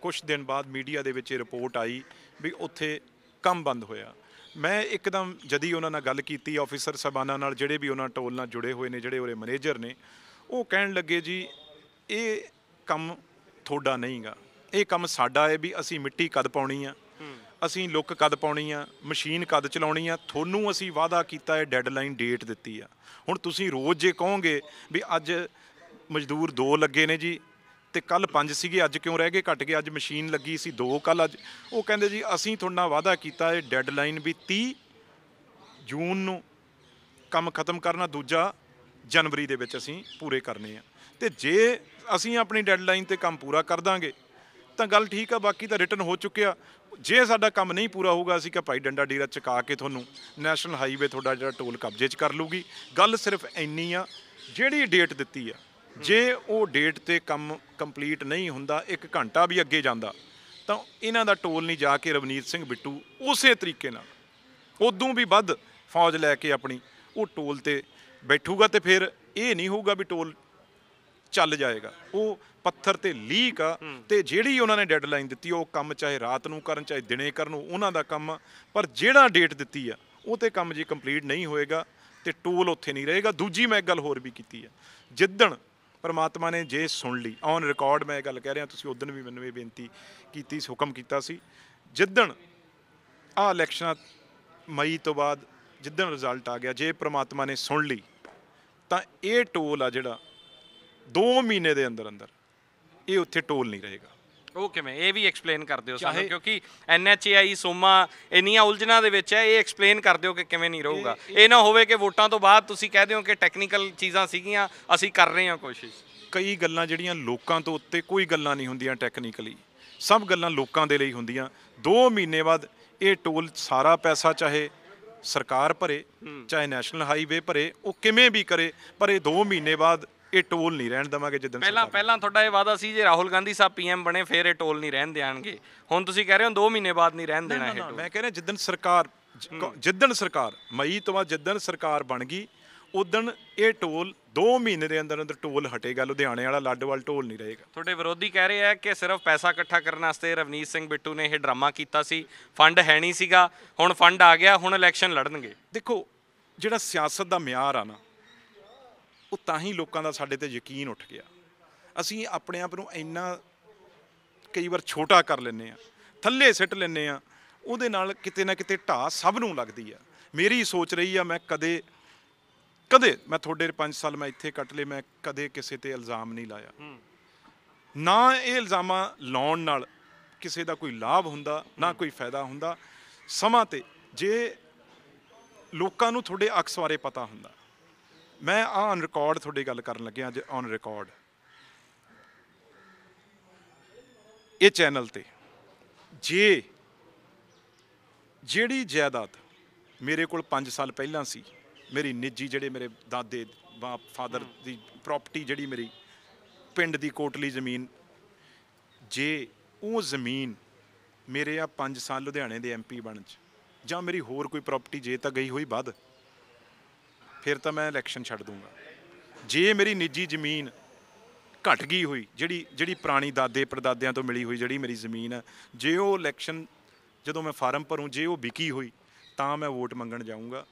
ਕੁਝ ਦਿਨ ਬਾਅਦ ਮੀਡੀਆ ਦੇ ਵਿੱਚ ਇਹ ਰਿਪੋਰਟ ਆਈ ਵੀ ਉੱਥੇ ਕੰਮ ਬੰਦ ਹੋਇਆ। ਮੈਂ ਇੱਕਦਮ ਜਦੀ ਉਹਨਾਂ ਨਾਲ ਗੱਲ ਕੀਤੀ ਆਫੀਸਰ ਸਾਹਿਬਾਨਾਂ ਨਾਲ, ਜਿਹੜੇ ਵੀ ਉਹਨਾਂ ਟੋਲ ਨਾਲ ਜੁੜੇ ਹੋਏ ਨੇ, ਜਿਹੜੇ ਉਹਦੇ ਮੈਨੇਜਰ ਨੇ, ਉਹ ਕਹਿਣ ਲੱਗੇ ਜੀ, ਇਹ ਕੰਮ ਤੁਹਾਡਾ ਨਹੀਂਗਾ। ਇਹ ਕੰਮ ਸਾਡਾ ਹੈ ਵੀ ਅਸੀਂ ਮਿੱਟੀ ਕਦ ਪਾਉਣੀ ਆ, ਅਸੀਂ ਲੁੱਕ ਕਦ ਪਾਉਣੀ ਆ, ਮਸ਼ੀਨ ਕਦ ਚਲਾਉਣੀ ਆ, ਤੁਹਾਨੂੰ ਅਸੀਂ ਵਾਅਦਾ ਕੀਤਾ ਹੈ ਡੈਡਲਾਈਨ ਡੇਟ ਦਿੱਤੀ ਆ। ਹੁਣ ਤੁਸੀਂ ਰੋਜ਼ ਜੇ ਕਹੋਗੇ ਵੀ ਅੱਜ ਮਜ਼ਦੂਰ ਦੋ ਲੱਗੇ ਨੇ ਜੀ ਤੇ ਕੱਲ ਪੰਜ ਸੀਗੇ, ਅੱਜ ਕਿਉਂ ਰਹਿ ਗਏ, ਘਟ ਗਏ, ਅੱਜ ਮਸ਼ੀਨ ਲੱਗੀ ਸੀ, ਦੋ ਕੱਲ ਅੱਜ। ਉਹ ਕਹਿੰਦੇ ਜੀ, ਅਸੀਂ ਤੁਹਾਡਾ ਵਾਅਦਾ ਕੀਤਾ ਹੈ ਡੈਡਲਾਈਨ ਵੀ 30 ਜੂਨ ਨੂੰ ਕੰਮ ਖਤਮ ਕਰਨਾ, ਦੂਜਾ ਜਨਵਰੀ ਦੇ ਵਿੱਚ ਅਸੀਂ ਪੂਰੇ ਕਰਨੇ ਆ। ਤੇ ਜੇ ਅਸੀਂ ਆਪਣੀ ਡੈਡਲਾਈਨ ਤੇ ਕੰਮ ਪੂਰਾ ਕਰ ਦਾਂਗੇ, ਤਾਂ ਗੱਲ ਠੀਕ ਆ, ਬਾਕੀ ਤਾਂ ਰਿਟਰਨ ਹੋ ਚੁੱਕਿਆ। ਜੇ ਸਾਡਾ ਕੰਮ ਨਹੀਂ ਪੂਰਾ ਹੋਊਗਾ, ਅਸੀਂ ਕਿ ਭਾਈ ਡੰਡਾ ਡੇਰਾ ਚਕਾ ਕੇ ਤੁਹਾਨੂੰ ਨੈਸ਼ਨਲ ਹਾਈਵੇ ਤੁਹਾਡਾ ਜਿਹੜਾ ਟੋਲ ਕਬਜ਼ੇ 'ਚ ਕਰ ਲੂਗੀ ਗੱਲ ਸਿਰਫ ਇੰਨੀ ਆ, ਜਿਹੜੀ ਡੇਟ ਦਿੱਤੀ ਆ ਜੇ ਉਹ ਡੇਟ ਤੇ ਕੰਮ ਕੰਪਲੀਟ ਨਹੀਂ ਹੁੰਦਾ ਇੱਕ ਘੰਟਾ ਵੀ ਅੱਗੇ ਜਾਂਦਾ ਤਾਂ ਇਹਨਾਂ ਦਾ ਟੋਲ ਨਹੀਂ ਜਾ ਕੇ ਰਵਨੀਤ ਸਿੰਘ ਬਿੱਟੂ ਉਸੇ ਤਰੀਕੇ ਨਾਲ ਉਦੋਂ ਵੀ ਵੱਧ ਫੌਜ ਲੈ ਕੇ ਆਪਣੀ ਉਹ ਟੋਲ ਤੇ ਬੈਠੂਗਾ ਤੇ ਫਿਰ ਇਹ ਨਹੀਂ ਹੋਊਗਾ ਵੀ ਟੋਲ ਚੱਲ ਜਾਏਗਾ। ਉਹ ਪੱਥਰ ਤੇ ਲੀਕ ਆ ਤੇ ਜਿਹੜੀ ਉਹਨਾਂ ਨੇ ਡੈਡਲਾਈਨ ਦਿੱਤੀ ਉਹ ਕੰਮ ਚਾਹੇ ਰਾਤ ਨੂੰ ਕਰਨ ਚਾਹੇ ਦਿਨੇ ਕਰਨ ਉਹਨਾਂ ਦਾ ਕੰਮ। ਪਰ ਜਿਹੜਾ ਡੇਟ ਦਿੱਤੀ ਆ ਉਹ ਤੇ ਕੰਮ ਜੇ ਕੰਪਲੀਟ ਨਹੀਂ ਹੋਏਗਾ ਤੇ ਟੋਲ ਉੱਥੇ ਨਹੀਂ ਰਹੇਗਾ। ਦੂਜੀ ਮੈਂ ਇੱਕ ਗੱਲ ਹੋਰ ਵੀ ਕੀਤੀ ਆ। ਜਿੱਦਣ ਪਰਮਾਤਮਾ ਨੇ ਜੇ ਸੁਣ ਲਈ। ਔਨ ਰਿਕਾਰਡ ਮੈਂ ਇਹ ਗੱਲ ਕਹਿ ਰਿਹਾ, ਤੁਸੀਂ ਉਦੋਂ ਵੀ ਮੈਨੂੰ ਇਹ ਬੇਨਤੀ ਕੀਤੀ ਸੀ, ਹੁਕਮ ਕੀਤਾ ਸੀ, ਜਿੱਦਣ ਆ ਇਲੈਕਸ਼ਨਾਂ ਮਈ ਤੋਂ ਬਾਅਦ ਜਿੱਦਣ ਰਿਜ਼ਲਟ ਆ ਗਿਆ, ਜੇ ਪ੍ਰਮਾਤਮਾ ਨੇ ਸੁਣ ਲਈ, ਤਾਂ ਇਹ ਟੋਲ ਆ ਜਿਹੜਾ 2 ਮਹੀਨੇ ਦੇ ਅੰਦਰ ਅੰਦਰ ਇਹ ਉੱਥੇ ਟੋਲ ਨਹੀਂ ਰਹੇਗਾ। ਉਹ ਕਿਵੇਂ? ਇਹ ਵੀ ਐਕਸਪਲੇਨ ਕਰ ਦਿਓ ਸਾਨੂੰ ਕਿਉਂਕਿ ਐਨਐਚਏਆਈ ਸੋਮਾ ਇੰਨੀਆਂ ਉਲਝਣਾਂ ਦੇ ਵਿੱਚ ਹੈ ਇਹ ਐਕਸਪਲੇਨ ਕਰ ਦਿਓ ਕਿ ਕਿਵੇਂ ਨਹੀਂ ਰਹੂਗਾ। ਇਹ ਨਾ ਹੋਵੇ ਕਿ ਵੋਟਾਂ ਤੋਂ ਬਾਅਦ ਤੁਸੀਂ ਕਹਿ ਦਿਓ ਕਿ ਟੈਕਨੀਕਲ ਚੀਜ਼ਾਂ ਸੀਗੀਆਂ ਅਸੀਂ ਕਰ ਰਹੇ ਹਾਂ ਕੋਸ਼ਿਸ਼। ਕਈ ਗੱਲਾਂ ਜਿਹੜੀਆਂ ਲੋਕਾਂ ਤੋਂ ਉੱਤੇ ਕੋਈ ਗੱਲਾਂ ਨਹੀਂ ਹੁੰਦੀਆਂ ਟੈਕਨੀਕਲੀ ਸਭ ਗੱਲਾਂ ਲੋਕਾਂ ਦੇ ਲਈ ਹੁੰਦੀਆਂ। 2 ਮਹੀਨੇ ਬਾਅਦ ਇਹ ਟੋਲ ਸਾਰਾ ਪੈਸਾ ਚਾਹੇ ਸਰਕਾਰ ਭਰੇ ਚਾਹੇ ਨੈਸ਼ਨਲ ਹਾਈਵੇ ਭਰੇ ਉਹ ਕਿਵੇਂ ਵੀ ਕਰੇ ਪਰ ਇਹ 2 ਮਹੀਨੇ ਬਾਅਦ ਇਹ ਟੋਲ ਨਹੀਂ ਰਹਿਣ ਦੇਵਾਂਗੇ ਜਿੱਦਣ ਪਹਿਲਾਂ ਪਹਿਲਾਂ ਤੁਹਾਡਾ ਇਹ ਵਾਦਾ ਸੀ ਜੇ ਰਾਹੁਲ ਗਾਂਧੀ ਸਾਹਿਬ ਪੀਐਮ ਬਣੇ ਫਿਰ ਇਹ ਟੋਲ ਨਹੀਂ ਰਹਿਣ ਦੇਣਗੇ। ਹੁਣ ਤੁਸੀਂ ਕਹਿ ਰਹੇ ਹੋ 2 ਮਹੀਨੇ ਬਾਅਦ ਨਹੀਂ ਰਹਿਣ ਦੇਣਾ ਇਹ ਟੋਲ। ਮੈਂ ਕਹਿ ਰਿਹਾ ਜਿੱਦਣ ਸਰਕਾਰ ਜਿੱਦਣ ਸਰਕਾਰ ਮਈ ਤੋਂ ਬਾਅਦ ਜਿੱਦਣ ਸਰਕਾਰ ਬਣ ਗਈ ਉਦਣ ਇਹ ਟੋਲ 2 ਮਹੀਨੇ ਦੇ ਅੰਦਰ ਅੰਦਰ ਟੋਲ ਹਟੇਗਾ ਲੁਧਿਆਣੇ ਵਾਲਾ ਲਾਡੋਵਾਲ ਟੋਲ ਨਹੀਂ ਰਹੇਗਾ। ਤੁਹਾਡੇ ਵਿਰੋਧੀ ਕਹਿ ਰਹੇ ਆ ਕਿ ਸਿਰਫ ਪੈਸਾ ਇਕੱਠਾ ਕਰਨ ਵਾਸਤੇ ਰਵਨੀਤ ਸਿੰਘ ਬਿੱਟੂ ਨੇ ਇਹ ਡਰਾਮਾ ਕੀਤਾ ਸੀ। ਫੰਡ ਹੈ ਨਹੀਂ ਸੀਗਾ ਹੁਣ ਫੰਡ ਆ ਗਿਆ ਹੁਣ ਇਲੈਕਸ਼ਨ ਲੜਨਗੇ। ਦੇਖੋ ਜਿਹੜਾ ਸਿਆਸਤ ਦਾ ਮਿਆਰ ਆ ਨਾ ਉਹ ਤਾਂ ਹੀ ਲੋਕਾਂ ਦਾ ਸਾਡੇ ਤੇ ਯਕੀਨ ਉੱਠ ਗਿਆ। ਅਸੀਂ ਆਪਣੇ ਆਪ ਨੂੰ ਇੰਨਾ ਕਈ ਵਾਰ ਛੋਟਾ ਕਰ ਲੈਨੇ ਆ ਥੱਲੇ ਸਿੱਟ ਲੈਨੇ ਆ ਉਹਦੇ ਨਾਲ ਕਿਤੇ ਨਾ ਕਿਤੇ ਢਾਹ ਸਭ ਨੂੰ ਲੱਗਦੀ ਆ। ਮੇਰੀ ਸੋਚ ਰਹੀ ਆ ਮੈਂ ਕਦੇ ਕਦੇ ਮੈਂ ਤੁਹਾਡੇ 5 ਸਾਲ ਮੈਂ ਇੱਥੇ ਕੱਟ ਲਏ ਮੈਂ ਕਦੇ ਕਿਸੇ ਤੇ ਇਲਜ਼ਾਮ ਨਹੀਂ ਲਾਇਆ। ਨਾ ਇਹ ਇਲਜ਼ਾਮਾਂ ਲਾਉਣ ਨਾਲ ਕਿਸੇ ਦਾ ਕੋਈ ਲਾਭ ਹੁੰਦਾ ਨਾ ਕੋਈ ਫਾਇਦਾ ਹੁੰਦਾ। ਸਮਾਂ ਤੇ ਜੇ ਲੋਕਾਂ ਨੂੰ ਤੁਹਾਡੇ ਅਕਸ ਬਾਰੇ ਪਤਾ ਹੁੰਦਾ ਮੈਂ ਆ ਔਨ ਰਿਕਾਰਡ ਤੁਹਾਡੀ ਗੱਲ ਕਰਨ ਲੱਗਿਆ ਅੱਜ ਔਨ ਰਿਕਾਰਡ ਇਹ ਚੈਨਲ ਤੇ। ਜੇ ਜਿਹੜੀ ਜਾਇਦਾਦ ਮੇਰੇ ਕੋਲ 5 ਸਾਲ ਪਹਿਲਾਂ ਸੀ ਮੇਰੀ ਨਿੱਜੀ ਜਿਹੜੇ ਮੇਰੇ ਦਾਦੇ ਬਾਪ ਫਾਦਰ ਦੀ ਪ੍ਰਾਪਰਟੀ ਜਿਹੜੀ ਮੇਰੀ ਪਿੰਡ ਦੀ ਕੋਟਲੀ ਜ਼ਮੀਨ ਜੇ ਉਹ ਜ਼ਮੀਨ ਮੇਰੇ ਆ 5 ਸਾਲ ਲੁਧਿਆਣੇ ਦੇ ਐਮਪੀ ਬਣ ਚ ਜਾਂ ਮੇਰੀ ਹੋਰ ਕੋਈ ਪ੍ਰਾਪਰਟੀ ਜੇ ਤਾਂ ਗਈ ਹੋਈ ਵੱਧ ਫਿਰ ਤਾਂ ਮੈਂ ਇਲੈਕਸ਼ਨ ਛੱਡ ਦੂੰਗਾ। ਜੇ ਮੇਰੀ ਨਿੱਜੀ ਜ਼ਮੀਨ ਘਟ ਗਈ ਹੋਈ, ਜਿਹੜੀ ਜਿਹੜੀ ਪੁਰਾਣੀ ਦਾਦੇ ਪੜਦਾਦਿਆਂ ਤੋਂ ਮਿਲੀ ਹੋਈ, ਜਿਹੜੀ ਮੇਰੀ ਜ਼ਮੀਨ ਹੈ, ਜੇ ਉਹ ਇਲੈਕਸ਼ਨ ਜਦੋਂ ਮੈਂ ਫਾਰਮ ਭਰੂੰ, ਜੇ ਉਹ ਵਿਕੀ ਹੋਈ, ਤਾਂ ਮੈਂ ਵੋਟ ਮੰਗਣ ਜਾਊਂਗਾ।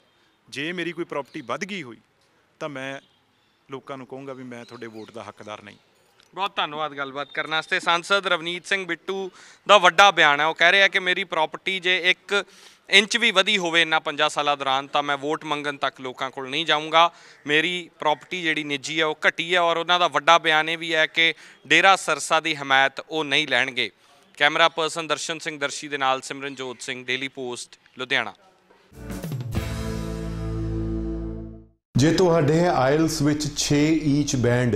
ਜੇ ਮੇਰੀ ਕੋਈ ਪ੍ਰਾਪਰਟੀ ਵੱਧ ਗਈ ਹੋਈ, ਤਾਂ ਮੈਂ ਲੋਕਾਂ ਨੂੰ ਕਹੂੰਗਾ ਵੀ ਮੈਂ ਤੁਹਾਡੇ ਵੋਟ ਦਾ ਹੱਕਦਾਰ ਨਹੀਂ। ਬਹੁਤ ਧੰਨਵਾਦ ਗੱਲਬਾਤ ਕਰਨ ਵਾਸਤੇ। ਸੰਸਦ ਰਵਨੀਤ ਸਿੰਘ ਬਿੱਟੂ ਦਾ ਵੱਡਾ ਬਿਆਨ ਹੈ। ਉਹ ਕਹਿ ਰਿਹਾ ਕਿ ਮੇਰੀ ਪ੍ਰਾਪਰਟੀ ਜੇ ਇੱਕ ਇੰਚ ਵੀ ਵਧੀ ਹੋਵੇ ਇਨ੍ਹਾਂ 50 ਸਾਲਾਂ ਦੌਰਾਨ, ਤਾਂ ਮੈਂ ਵੋਟ ਮੰਗਣ ਤੱਕ ਲੋਕਾਂ ਕੋਲ ਨਹੀਂ ਜਾਊਂਗਾ। ਮੇਰੀ ਪ੍ਰਾਪਰਟੀ ਜਿਹੜੀ ਨਿੱਜੀ ਹੈ ਉਹ ਘਟੀ ਹੈ ਔਰ ਉਹਨਾਂ ਦਾ ਵੱਡਾ ਬਿਆਨ ਇਹ ਵੀ ਹੈ ਕਿ ਡੇਰਾ ਸਰਸਾ ਦੀ ਹਮਾਇਤ ਉਹ ਨਹੀਂ ਲੈਣਗੇ। ਕੈਮਰਾ ਪਰਸਨ ਦਰਸ਼ਨ ਸਿੰਘ ਦਰਸ਼ੀ ਦੇ ਨਾਲ ਸਿਮਰਨਜੋਤ ਸਿੰਘ ਡੇਲੀ ਪੋਸਟ ਲੁਧਿਆਣਾ। ਜੇ ਤੁਹਾਡੇ ਆਇਲਸ ਵਿੱਚ 6 ਈਚ ਬੈਂਡ